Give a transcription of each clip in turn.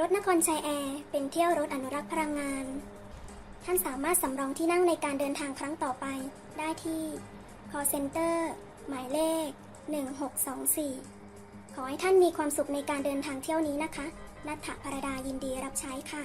รถนครชัยแอร์เป็นเที่ยวรถอนุรักษ์พลังงาน ท่านสามารถสำรองที่นั่งในการเดินทางครั้งต่อไปได้ที่ call center หมายเลข 1624 ขอให้ท่านมีความสุขในการเดินทางเที่ยวนี้นะคะ นัทธพรดายินดีรับใช้ค่ะ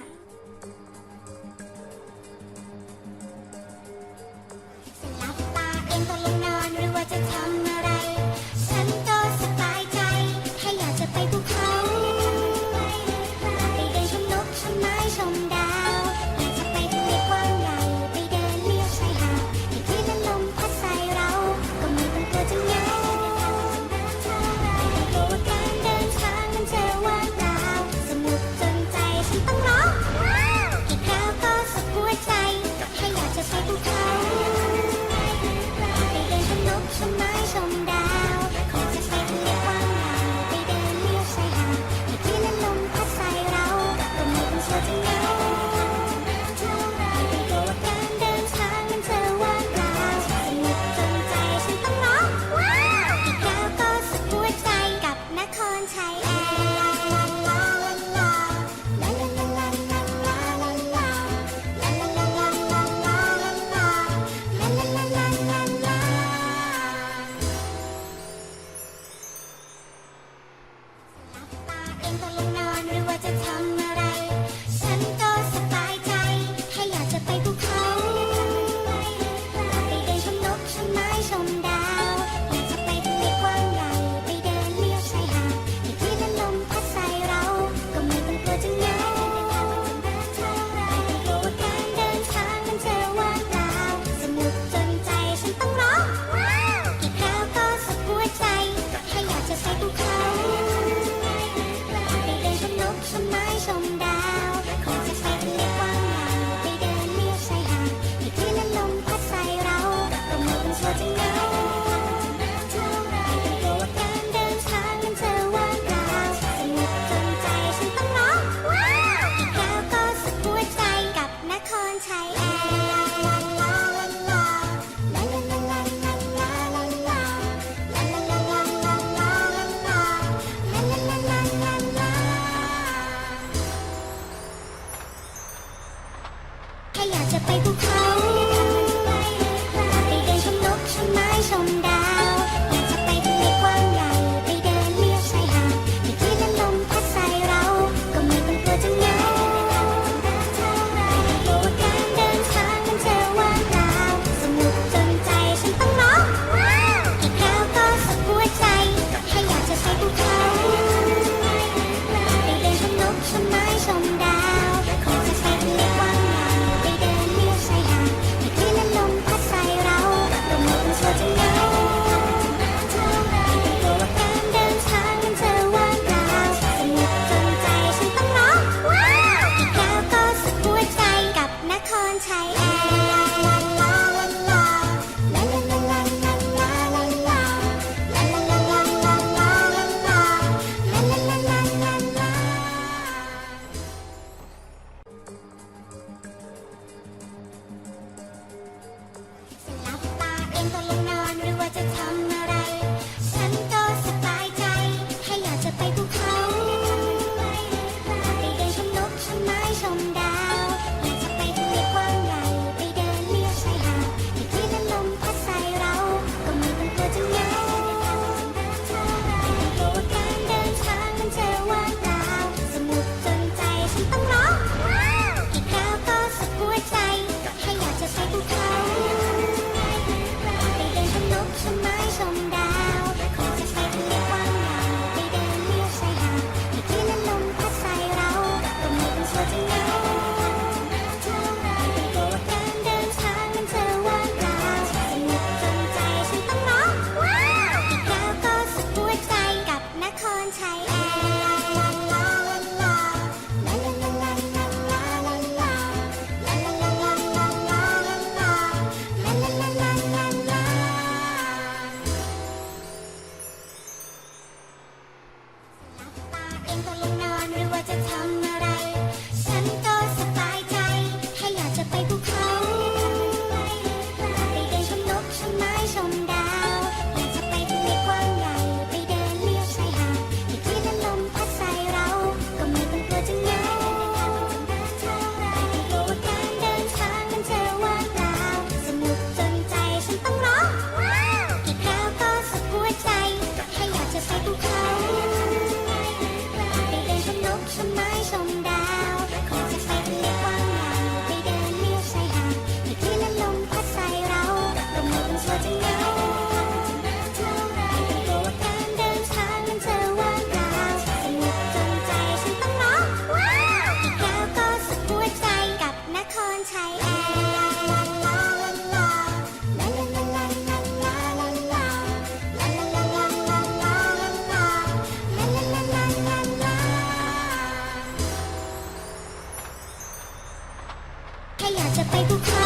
แค่อยากจะไปภูเขา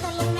Gracias.